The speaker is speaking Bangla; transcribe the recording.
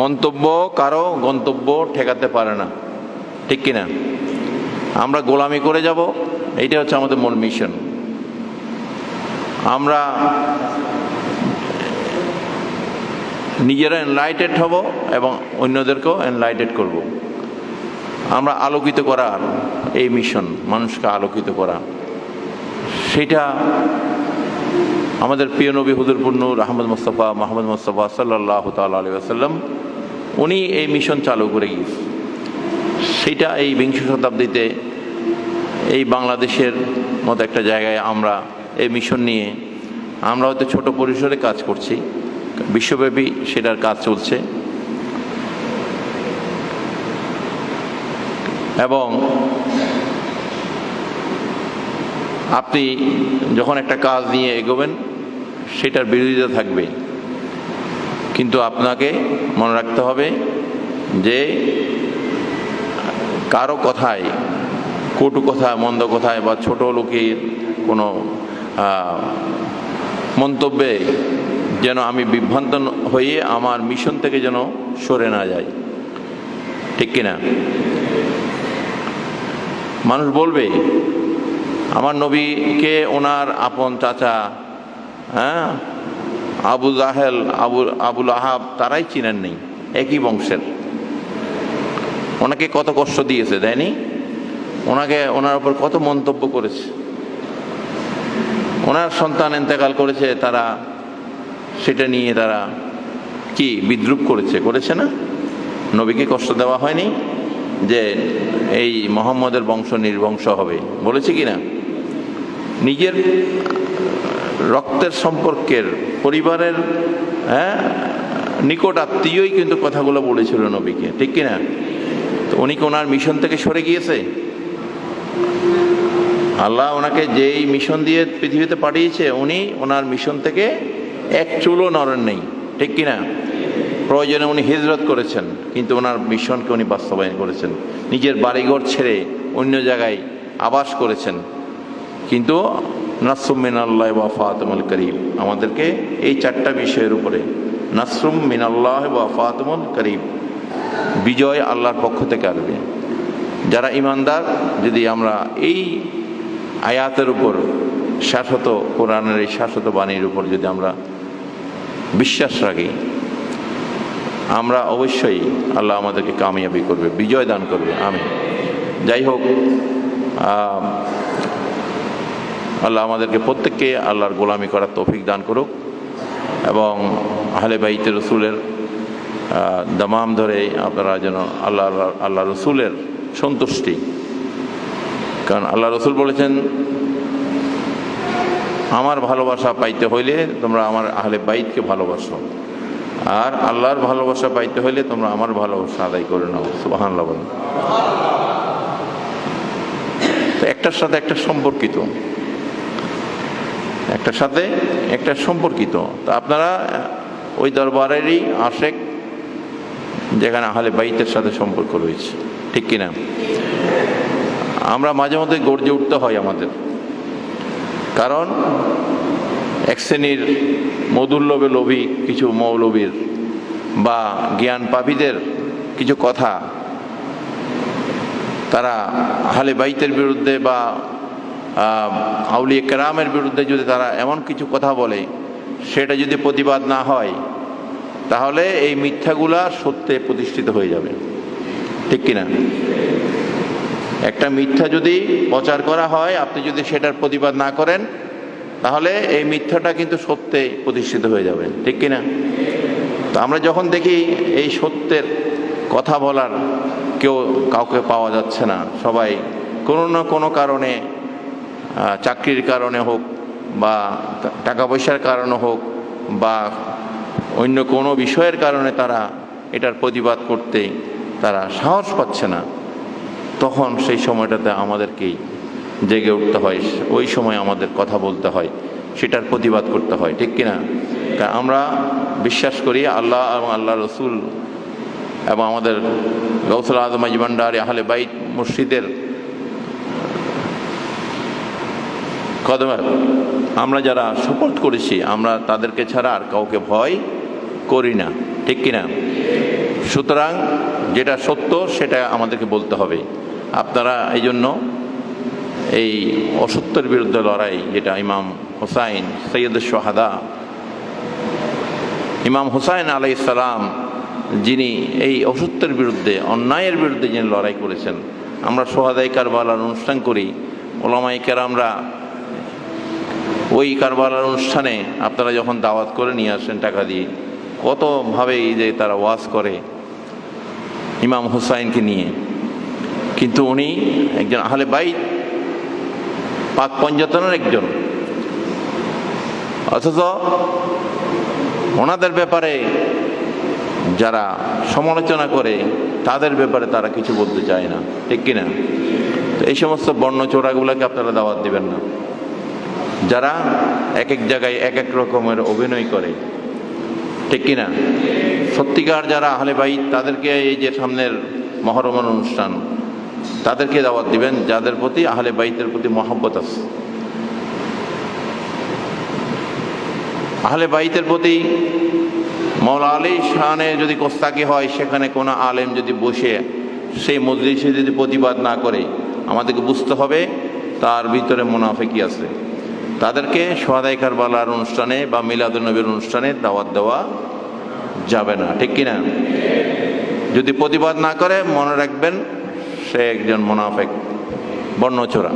মন্তব্য কারও গন্তব্য ঠেকাতে পারে না। ঠিক কিনা? আমরা গোলামি করে যাব এইটা হচ্ছে আমাদের মূল মিশন আমরা নিজেরা এনলাইটেড হব এবং অন্যদেরকেও এনলাইটেড করব। আমরা আলোকিত করার এই মিশন মানুষকে আলোকিত করা সেটা আমাদের প্রিয় নবী আহমদ মোস্তফা, মাহমুদ মোস্তফা সাল্লাহ তাল্লাহ আলী আসাল্লাম উনি এই মিশন চালু করে গিয়েছে। সেটা এই বিংশ শতাব্দীতে এই বাংলাদেশের মতো একটা জায়গায় আমরা এই মিশন নিয়ে আমরা হয়তো ছোট পরিসরে কাজ করছি, বিশ্বব্যাপী সেটার কাজ চলছে। এবং আপনি যখন একটা কাজ নিয়ে এগোবেন, সেটার বিরোধিতা থাকবে। কিন্তু আপনাকে মনে রাখতে হবে যে কারও কথায়, কটু কথায় মন্দ কথায় বা ছোট লোকের কোনো মন্তব্যে যেন আমি বিভ্রান্ত হয়ে আমার মিশন থেকে যেন সরে না যাই। ঠিক কিনা? মানুষ বলবে, আমার নবীকে ওনার আপন চাচা হ্যাঁ আবু জাহেল, আবু, আবুল আহাব তারাই চিনেন নেই, একই বংশের। ওনাকে কত কষ্ট দিয়েছে দেয়নি ওনাকে, ওনার উপর কত মন্তব্য করেছে। ওনার সন্তান এতেকাল করেছে, তারা সেটা নিয়ে তারা কি বিদ্রুপ করেছে করেছে না? নবীকে কষ্ট দেওয়া হয়নি যে এই মোহাম্মদের বংশ নির্বংশ হবে, বলেছে কি না নিজের রক্তের সম্পর্কের পরিবারের হ্যাঁ নিকট আত্মীয়ই কিন্তু কথাগুলো বলেছিল নবীকে, ঠিক কিনা? তো উনি কি ওনার মিশন থেকে সরে গিয়েছে? আল্লাহ ওনাকে যেই মিশন দিয়ে পৃথিবীতে পাঠিয়েছে, উনি ওনার মিশন থেকে এক চুলও নড়েন নেই, ঠিক কিনা? প্রয়োজনে উনি হিজরত করেছেন, কিন্তু ওনার মিশনকে উনি বাস্তবায়ন করেছেন, নিজের বাড়িঘর ছেড়ে অন্য জায়গায় আবাস করেছেন। কিন্তু নাসরুম মিনাল্লাহ বা ফাতমুল করিম। আমাদেরকে এই চারটা বিষয়ের উপরে, নাসরুম মিনাল্লাহ বা ফাতমুল করিম, বিজয় আল্লাহর পক্ষ থেকে আসবে। যারা ইমানদার, যদি আমরা এই আয়াতের উপর, শাশ্বত কোরআনের এই শাশ্বত বাণীর উপর যদি আমরা বিশ্বাস রাখি, আমরা অবশ্যই আল্লাহ আমাদেরকে কামিয়াবি করবে, বিজয় দান করবে আমি যাই হোক আল্লাহ আমাদেরকে প্রত্যেককে আল্লাহর গোলামি করার তৌফিক দান করুক এবং আহলে বাইতে রসুলের দামাম ধরে আপনারা যেন আল্লাহ আল্লাহ রসুলের সন্তুষ্টি। কারণ আল্লাহ রসুল বলেছেন, আমার ভালোবাসা পাইতে হইলে তোমরা আমার আহলে বাইতকে ভালোবাসো। আর আল্লাহর ভালোবাসা পাইতে হইলে তোমরা আমার ভালোবাসা আদায় করে নাও। সুবাহান তো একটার সাথে একটা সম্পর্কিত। একটার সাথে একটা সম্পর্কিত। তো আপনারা ওই দরবারেরই আশেক, যেখানে আহলে বাইতের সাথে সম্পর্ক রয়েছে। ঠিক কিনা আমরা মাঝে মধ্যে গর্জে উঠতে হয় আমাদের। কারণ এক শ্রেণির মধুল্লবে লোভী কিছু মৌলবীর বা জ্ঞান পাপীদের কিছু কথা তারা আহলে বাইতের বিরুদ্ধে বা আউলিয়া কেরামের বিরুদ্ধে যদি তারা এমন কিছু কথা বলে, সেটা যদি প্রতিবাদ না হয়, তাহলে এই মিথ্যাগুলা সত্যে প্রতিষ্ঠিত হয়ে যাবে। ঠিক কিনা? একটা মিথ্যা যদি প্রচার করা হয়, আপনি যদি সেটার প্রতিবাদ না করেন, তাহলে এই মিথ্যাটা কিন্তু সত্যে প্রতিষ্ঠিত হয়ে যাবে। ঠিক কিনা? তো আমরা যখন দেখি এই সত্যের কথা বলার কেউ কাউকে পাওয়া যাচ্ছে না, সবাই কোনো না কোনো কারণে চাকরির কারণে হোক বা টাকা পয়সার কারণে হোক বা অন্য কোনো বিষয়ের কারণে তারা এটার প্রতিবাদ করতে তারা সাহস পাচ্ছে না, তখন সেই সময়টাতে আমাদেরকেই জেগে উঠতে হয়। ওই সময় আমাদের কথা বলতে হয়, সেটার প্রতিবাদ করতে হয়, ঠিক কিনা? আমরা বিশ্বাস করি আল্লাহ এবং আল্লাহ রসুল এবং আমাদের গৌসুল আজম আজমান্ডার আহলে বাইত মসজিদের কদমে আমরা যারা সাপোর্ট করেছি, আমরা তাদেরকে ছাড়া আর কাউকে ভয় করি না। ঠিক কিনা? সুতরাং যেটা সত্য, সেটা আমাদেরকে বলতে হবে। আপনারা এই জন্য এই অসত্যের বিরুদ্ধে লড়াই, যেটা ইমাম হোসাইন, সৈয়দ সোহাদা, ইমাম হুসাইন আলাই ইসলাম যিনি এই অসত্যের বিরুদ্ধে, অন্যায়ের বিরুদ্ধে যিনি লড়াই করেছেন, আমরা সোহাদাই কারবালার অনুষ্ঠান করি ওলামাই কেরামরা ওই কারবালার অনুষ্ঠানে আপনারা যখন দাওয়াত করে নিয়ে আসেন টাকা দিয়ে কতভাবেই যে তারা ওয়াজ করে ইমাম হুসাইনকে নিয়ে। কিন্তু উনি একজন আহলে বাইত, পাক পঞ্জতনের একজন। অথচ ওনাদের ব্যাপারে যারা সমালোচনা করে, তাদের ব্যাপারে তারা কিছু বলতে চায় না। ঠিক কিনা? তো এই সমস্ত বর্ণ চোরাগুলোকে আপনারা দাওয়াত দিবেন না। যারা এক এক জায়গায় এক এক রকমের অভিনয় করে। ঠিক কিনা? সত্যিকার যারা আহলে বাইত, তাদেরকে এই যে সামনের মহরমের অনুষ্ঠান, তাদেরকে দাওয়াত দিবেন, যাদের প্রতি আহলে বাইতের প্রতি মহব্বত আছে। আহলে বাইতের প্রতি মৌলা আলী শাহানে যদি কোস্তাকি হয়, সেখানে কোনো আলেম যদি বসে সেই মজলিসে যদি প্রতিবাদ না করে, আমাদেরকে বুঝতে হবে, তার ভিতরে মুনাফে মুনাফেকি আছে। তাদেরকে সোহাদাই কারবালার অনুষ্ঠানে বা মিলাদুলনবীর অনুষ্ঠানে দাওয়াত দেওয়া যাবে না, ঠিক কিনা? যদি প্রতিবাদ না করে, মনে রাখবেন সে একজন মোনাফেক, বর্ণচোরা।